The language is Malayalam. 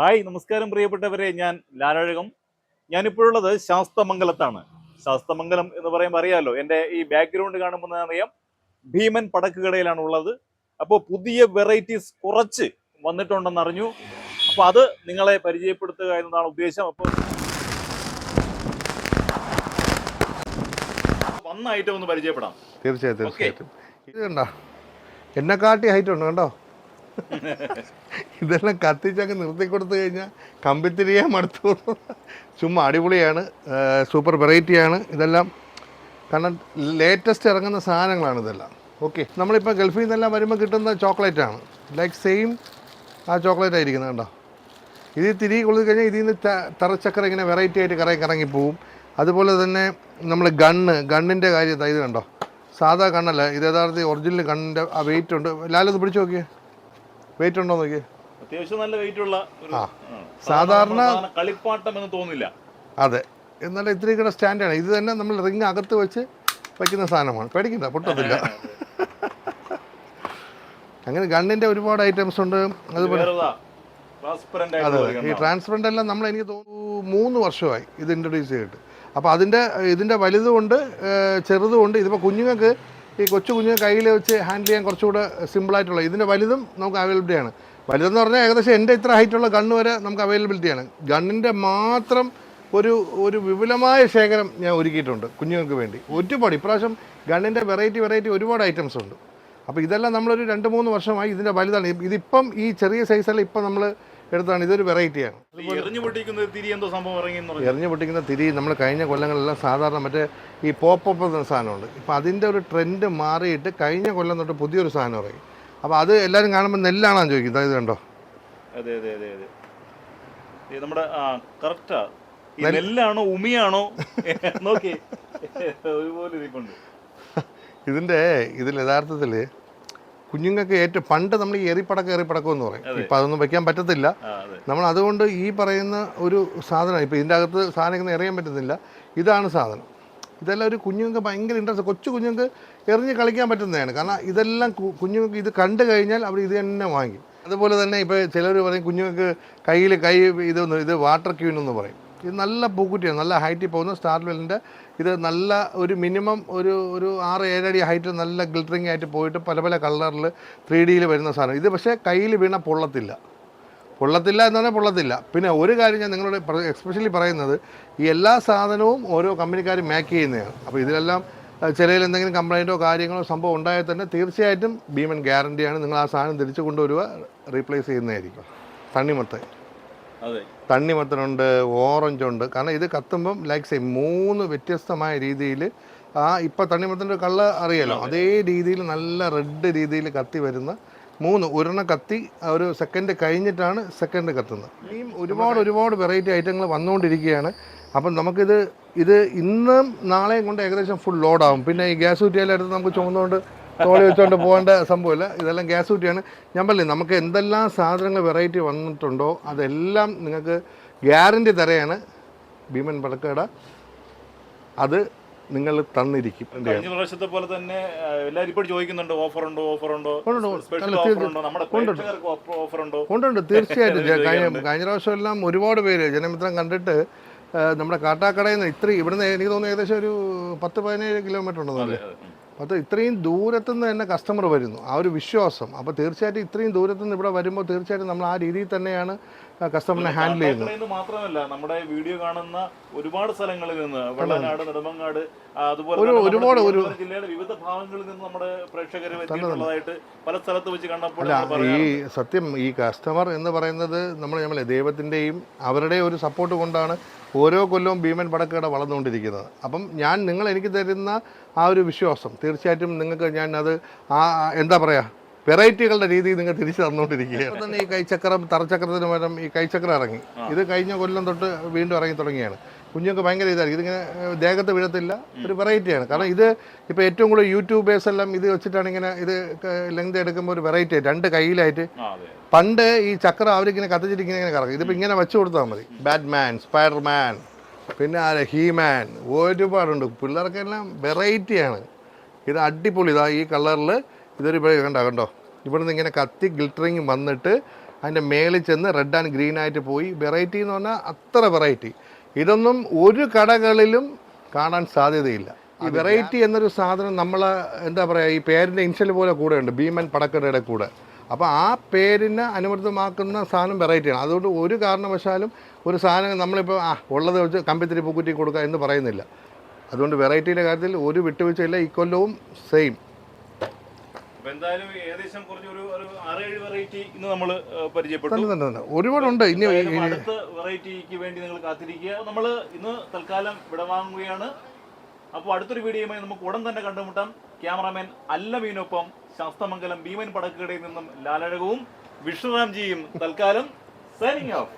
ഹായ് നമസ്കാരം പ്രിയപ്പെട്ടവരെ. ഞാൻ ലാലഴകം. ഞാനിപ്പോഴുള്ളത് ശാസ്തമംഗലത്താണ്. ശാസ്തമംഗലം എന്ന് പറയുമ്പോൾ അറിയാമല്ലോ എന്റെ ഈ ബാക്ക്ഗ്രൗണ്ട് കാണുമ്പോൾ അറിയാം. ഭീമൻ പടക്കുകടയിലാണ് ഉള്ളത് അപ്പോൾ പുതിയ വെറൈറ്റീസ് കുറച്ച് വന്നിട്ടുണ്ടെന്ന് അറിഞ്ഞു. അപ്പോൾ അത് നിങ്ങളെ പരിചയപ്പെടുത്തുക എന്നതാണ് ഉദ്ദേശം. അപ്പോൾ വന്ന ഐറ്റം ഒന്ന് പരിചയപ്പെടാം. തീർച്ചയായും. തീർച്ചയായിട്ടും ഇത് കണ്ടോ? എന്നെ കാട്ടി ഹൈറ്റ് ഉണ്ട് കണ്ടോ? ഇതെല്ലാം കത്തിച്ചങ്ങ് നിർത്തി കൊടുത്തു കഴിഞ്ഞാൽ കമ്പിത്തിരിയെ മടുത്തു. ചുമ്മാ അടിപൊളിയാണ്. സൂപ്പർ വെറൈറ്റിയാണ്. ഇതെല്ലാം കാരണം ലേറ്റസ്റ്റ് ഇറങ്ങുന്ന സാധനങ്ങളാണ് ഇതെല്ലാം. ഓക്കെ നമ്മളിപ്പോൾ ഗൾഫിൽ നിന്നെല്ലാം വരുമ്പോൾ കിട്ടുന്ന ചോക്ലേറ്റ് ആണ്. ലൈക്ക് സെയിം ആ ചോക്ലേറ്റ് ആയിരിക്കുന്നത് കണ്ടോ? ഇത് തിരി കൊള്ളു കഴിഞ്ഞാൽ ഇതിൽ നിന്ന് തറച്ചക്കറ ഇങ്ങനെ വെറൈറ്റി ആയിട്ട് കറങ്ങി കറങ്ങി പോവും. അതുപോലെ തന്നെ നമ്മൾ ഗണ്ണ് ഗണ്ണിന്റെ കാര്യം ദാ ഇത് കണ്ടോ? സാധാ കണ്ണല്ല ഇത് യഥാർത്ഥത്തിൽ ഒറിജിനൽ ഗണ്ണിന്റെ ആ വെയിറ്റ് ഉണ്ട്. ലാലത് പിടിച്ചു നോക്കിയേ. വെയിറ്റ് ഉണ്ടോ നോക്കി അത്യാവശ്യം നല്ല വെയിറ്റ് ഉള്ള സാധാരണ- കളിപ്പാട്ടം എന്ന് തോന്നില്ല അതെ. എന്നാലും ഇത്രയും കൂടെ സ്റ്റാൻഡാണ് ഇത് തന്നെ നമ്മൾ റിങ് അകത്ത് വെച്ച് വയ്ക്കുന്ന സാധനമാണ്. പേടിക്കണ്ട പൊട്ടത്തില്ല. അങ്ങനെ ഗണ്ണിന്റെ ഒരുപാട് ഐറ്റംസ് ഉണ്ട്. അതുപോലെ അതെ. ഈ ട്രാൻസ്പെറന്റ് എല്ലാം നമ്മൾ എനിക്ക് തോന്നുന്നു മൂന്ന് വർഷമായി ഇത് ഇൻട്രൊഡ്യൂസ് ചെയ്തിട്ട്. അപ്പോൾ അതിന്റെ ഇതിന്റെ വലുതുകൊണ്ട് ചെറുതുകൊണ്ട് ഇതിപ്പോൾ കുഞ്ഞുങ്ങൾക്ക് ഈ കൊച്ചു കുഞ്ഞിനെ കയ്യിൽ വെച്ച് ഹാൻഡിൽ ചെയ്യാൻ കുറച്ചുകൂടെ സിമ്പിളായിട്ടുള്ള ഇതിന്റെ വലുതും നമുക്ക് അവൈലബിലിറ്റിയാണ് വലുതെന്ന് പറഞ്ഞാൽ ഏകദേശം എന്റെ ഇത്ര ഹൈറ്റുള്ള ഗണ്ണ് വരെ നമുക്ക് അവൈലബിലിറ്റി ആണ്. ഗണ്ണിന്റെ മാത്രം ഒരു ഒരു വിപുലമായ ശേഖരം ഞാൻ ഒരുക്കിയിട്ടുണ്ട് കുഞ്ഞുങ്ങൾക്ക് വേണ്ടി. ഒരുപാട് ഇപ്രാവശ്യം ഗണ്ണിന്റെ വെറൈറ്റി വെറൈറ്റി ഒരുപാട് ഐറ്റംസ് ഉണ്ട്. അപ്പോൾ ഇതെല്ലാം നമ്മളൊരു രണ്ട് മൂന്ന് വർഷമായി ഇതിന്റെ വലുതാണ്. ഇതിപ്പം ഈ ചെറിയ സൈസെല്ലാം ഇപ്പം നമ്മൾ എടുത്താണ് ഇതൊരു വെറൈറ്റിയാണ്. എറിഞ്ഞു പൊട്ടിക്കുന്ന തിരി എന്തോ സംഭവം ഇറങ്ങി എന്ന് പറഞ്ഞു എറിഞ്ഞു പൊട്ടിക്കുന്ന തിരി നമ്മൾ കഴിഞ്ഞ കൊല്ലങ്ങളിലെല്ലാം സാധാരണ മറ്റേ ഈ പോപ്പപ്പ് എന്ന സാധനമുണ്ട്. ഇപ്പം അതിന്റെ ഒരു ട്രെൻഡ് മാറിയിട്ട് കഴിഞ്ഞ കൊല്ലം തൊട്ട് പുതിയൊരു സാധനം ഇറങ്ങി. അപ്പോൾ അത് എല്ലാവരും കാണുമ്പോൾ നെല്ലാണോ ചോദിക്കുന്നത് ഇത് കണ്ടോ? അതെ അതെ അതെ അതെ. നമ്മുടെ ആ കറക്റ്റാ നെല്ലാണോ ഉമിയാണോ? നോക്കി. ഒരുപോലെ ഇതിന്റെ ഇതിൽ യഥാർത്ഥത്തിൽ കുഞ്ഞുങ്ങൾക്ക് ഏറ്റവും പണ്ട് നമ്മൾ ഈ എറിപ്പടക്കം എറിപ്പടക്കം എന്ന് പറയും. ഇപ്പം അതൊന്നും വെക്കാൻ പറ്റത്തില്ല. നമ്മൾ അതുകൊണ്ട് ഈ പറയുന്ന ഒരു സാധനം ഇപ്പം ഇതിന്റെ അകത്ത് സാധനം എറിയാൻ പറ്റുന്നില്ല ഇതാണ് സാധനം. ഇതെല്ലാം ഒരു കുഞ്ഞുങ്ങൾക്ക് ഭയങ്കര ഇൻട്രസ്റ്റ് കൊച്ചു കുഞ്ഞുങ്ങൾക്ക് എറിഞ്ഞ് കളിക്കാൻ പറ്റുന്നതാണ്. കാരണം ഇതെല്ലാം കുഞ്ഞുങ്ങൾക്ക് ഇത് കണ്ടു കഴിഞ്ഞാൽ അവർ ഇത് തന്നെ വാങ്ങി അതുപോലെ തന്നെ ഇപ്പോൾ ചിലർ പറയും കുഞ്ഞുങ്ങൾക്ക് കയ്യിൽ കൈ ഇതൊന്നും ഇത് വാട്ടർ ക്യൂൻ എന്ന് പറയും. ഇത് നല്ല പൂക്കുറ്റിയാണ് നല്ല ഹൈറ്റിൽ പോകുന്ന സ്റ്റാർ വെല്ലിന്റെ ഇത് നല്ല ഒരു മിനിമം ഒരു ഒരു ആറ് ഏഴടി ഹൈറ്റ് നല്ല ഗ്ലിറ്ററിങ് ആയിട്ട് പോയിട്ട് പല പല കളറിൽ ത്രീ ഡിയിൽ വരുന്ന സാധനം. ഇത് പക്ഷേ കയ്യിൽ വീണ പൊള്ളത്തില്ല. പൊള്ളത്തില്ല എന്ന് പറഞ്ഞാൽ പൊള്ളത്തില്ല. പിന്നെ ഒരു കാര്യം ഞാൻ നിങ്ങളോട് എക്സ്പെഷ്യലി പറയുന്നത് ഈ എല്ലാ സാധനവും ഓരോ കമ്പനിക്കാർ മേക്ക് ചെയ്യുന്നതാണ്. അപ്പോൾ ഇതിലെല്ലാം ചിലയിൽ എന്തെങ്കിലും കംപ്ലൈന്റോ കാര്യങ്ങളോ സംഭവം ഉണ്ടായാൽ തന്നെ തീർച്ചയായിട്ടും ഭീമൻ ഗ്യാരണ്ടിയാണ് നിങ്ങൾ ആ സാധനം തിരിച്ചു കൊണ്ടുവരിക റീപ്ലേസ് ചെയ്യുന്നതായിരിക്കും. തണ്ണിമത്തായി തണ്ണിമത്തനുണ്ട് ഓറഞ്ച് ഉണ്ട്. കാരണം ഇത് കത്തുമ്പം ലൈക്ക് സെയിം മൂന്ന് വ്യത്യസ്തമായ രീതിയിൽ ആ ഇപ്പം തണ്ണിമത്തന്റെ കള്ള അറിയാലോ? അതേ. രീതിയിൽ നല്ല റെഡ് രീതിയിൽ കത്തി വരുന്ന മൂന്ന്. ഉരുണ കത്തി ഒരു സെക്കൻഡ് കഴിഞ്ഞിട്ടാണ് സെക്കൻഡ് കത്തുന്നത്. ഇനിയും ഒരുപാട് ഒരുപാട് വെറൈറ്റി ഐറ്റങ്ങൾ വന്നുകൊണ്ടിരിക്കുകയാണ്. അപ്പം നമുക്കിത് ഇത് ഇന്നും നാളെയും കൊണ്ട് ഏകദേശം ഫുൾ ലോഡാവും പിന്നെ ഈ ഗ്യാസ് കുറ്റിയെല്ലാം എടുത്ത് നമുക്ക് ചുമന്നുകൊണ്ട് തോളി വെച്ചുകൊണ്ട് പോകേണ്ട സംഭവമില്ല. ഇതെല്ലാം ഗ്യാസ് കുറ്റിയാണ്. ഞാൻ പറഞ്ഞില്ലേ നമുക്ക് എന്തെല്ലാം സാധനങ്ങൾ വെറൈറ്റി വന്നിട്ടുണ്ടോ അതെല്ലാം നിങ്ങൾക്ക് ഗ്യാരണ്ടി തരയാണ്. ഭീമൻ പടക്കട അത് നിങ്ങൾ തന്നിരിക്കും. കഴിഞ്ഞ പ്രാവശ്യത്തെ പോലെ തന്നെ എല്ലാവരും ഇപ്പോൾ ചോദിക്കുന്നുണ്ട് ഓഫർ ഉണ്ടോ ഓഫർ ഉണ്ടോ? ഉണ്ടുണ്ട് തീർച്ചയായിട്ടും. കഴിഞ്ഞ കഴിഞ്ഞ പ്രാവശ്യം എല്ലാം ഒരുപാട് പേര് ജനമിത്രം കണ്ടിട്ട് നമ്മുടെ കാട്ടാക്കടയിൽ നിന്ന് ഇത്രയും ഇവിടുന്ന് എനിക്ക് തോന്നുന്നു ഏകദേശം ഒരു പത്ത് പതിനേഴ് കിലോമീറ്റർ ഉണ്ടെന്ന് അപ്പോൾ ഇത്രയും ദൂരത്തു നിന്ന് തന്നെ കസ്റ്റമർ വരുന്നു. ആ ഒരു വിശ്വാസം. അപ്പോൾ തീർച്ചയായിട്ടും ഇത്രയും ദൂരത്തു നിന്ന് ഇവിടെ വരുമ്പോൾ തീർച്ചയായിട്ടും നമ്മൾ ആ രീതിയിൽ തന്നെയാണ് കസ്റ്റമറിനെ ഹാൻഡിൽ ചെയ്യുന്നത്. മാത്രമല്ല നമ്മുടെ വീഡിയോ കാണുന്ന ഒരുപാട് സ്ഥലങ്ങളിൽ നിന്ന് വെള്ളനാട് നെടുമങ്ങാട് അതുപോലെ ഒരു- ഒരുപാട് ഒരു- ജില്ലയുടെ വിവിധ ഭാഗങ്ങളിൽ നിന്ന് നമ്മുടെ പ്രേക്ഷകർ പല സ്ഥലത്ത് വെച്ച് കണ്ടപ്പോൾ ഈ സത്യം ഈ കസ്റ്റമർ എന്ന് പറയുന്നത് നമ്മൾ നമ്മളെ ദൈവത്തിന്റെയും അവരുടെ ഒരു സപ്പോർട്ട് കൊണ്ടാണ് ഓരോ കൊല്ലവും ഭീമൻ പടക്കട വളർന്നുകൊണ്ടിരിക്കുന്നത്. അപ്പം ഞാൻ നിങ്ങൾ എനിക്ക് തരുന്ന ആ ഒരു വിശ്വാസം തീർച്ചയായിട്ടും നിങ്ങൾക്ക് ഞാൻ അത് ആ എന്താ പറയുക വെറൈറ്റികളുടെ രീതി നിങ്ങൾ തിരിച്ചു തന്നുകൊണ്ടിരിക്കുകയാണ്. തന്നെ ഈ കൈച്ചക്രം തറച്ചക്രത്തിന് പകരം ഈ കൈച്ചക്രം ഇറങ്ങി. ഇത് കഴിഞ്ഞ കൊല്ലം തൊട്ട് വീണ്ടും ഇറങ്ങി തുടങ്ങിയാണ്. കുഞ്ഞുങ്ങൾക്ക് ഭയങ്കര ഇതായിരിക്കും. ഇതിങ്ങനെ ദേഹത്ത് വീഴത്തില്ല ഒരു വെറൈറ്റിയാണ്. കാരണം ഇത് ഇപ്പോൾ ഏറ്റവും കൂടുതൽ യൂട്യൂബേഴ്സ് എല്ലാം ഇത് വെച്ചിട്ടാണ് ഇങ്ങനെ ഇത് ലെങ്ത് എടുക്കുമ്പോൾ ഒരു വെറൈറ്റി രണ്ട് കയ്യിലായിട്ട്. പണ്ട് ഈ ചക്രം അവരിങ്ങനെ കത്തിച്ചിരിക്കുന്ന ഇങ്ങനെ കറങ്ങും ഇതിപ്പോൾ ഇങ്ങനെ വെച്ചു കൊടുത്താൽ മതി. ബാറ്റ്മാൻ സ്പൈഡർമാൻ പിന്നെ ആരെ? ഹീമാൻ ഒരുപാടുണ്ട്. പിള്ളേർക്കെല്ലാം വെറൈറ്റിയാണ് ഇത് അടിപൊളി. ഇതാ ഈ കളറിൽ ഇതൊരു കണ്ടോ കണ്ടോ? ഇവിടെ നിന്ന് ഇങ്ങനെ കത്തി ഗിൽറ്ററിങ് വന്നിട്ട് അതിന്റെ മേളിൽ ചെന്ന് റെഡ് ആൻഡ് ഗ്രീൻ ആയിട്ട് പോയി. വെറൈറ്റി എന്ന് പറഞ്ഞാൽ അത്ര വെറൈറ്റി ഇതൊന്നും ഒരു കടകളിലും കാണാൻ സാധ്യതയില്ല. ഈ വെറൈറ്റി എന്നൊരു സാധനം നമ്മൾ എന്താ പറയുക ഈ പേരിന്റെ ഇൻഷൽ പോലെ കൂടെ ഉണ്ട്. ഭീമൻ പടക്കടയുടെ കൂടെ. അപ്പോൾ ആ പേരിന് അനുവൃതമാക്കുന്ന സാധനം വെറൈറ്റിയാണ്. അതുകൊണ്ട് ഒരു കാരണവശാലും ഒരു സാധനം നമ്മളിപ്പോൾ ആ ഉള്ളത് വെച്ച് കമ്പിത്തിരി പൂക്കുറ്റി കൊടുക്കുക എന്ന് പറയുന്നില്ല. അതുകൊണ്ട് വെറൈറ്റിയുടെ കാര്യത്തിൽ ഒരു വിട്ടുവീഴ്ചയില്ല ഇക്കൊല്ലവും സെയിം ഒരുപാടുണ്ട്. ഇനി വെറൈറ്റിക്ക് വേണ്ടി നിങ്ങൾ കാത്തിരിക്കുക. നമ്മൾ ഇന്ന് തൽക്കാലം വിടവാങ്ങുകയാണ് അപ്പോൾ അടുത്തൊരു വീഡിയോയുമായി നമുക്ക് ഉടൻ തന്നെ കണ്ടുമുട്ടാം. ക്യാമറാമാൻ അല്ലമീനൊപ്പം ശാസ്തമംഗലം ഭീമൻ പടക്കുകടയിൽ നിന്നും ലാലഴകവും വിഷ്ണുറാംജിയും തൽക്കാലം സൈനിങ് ഓഫ്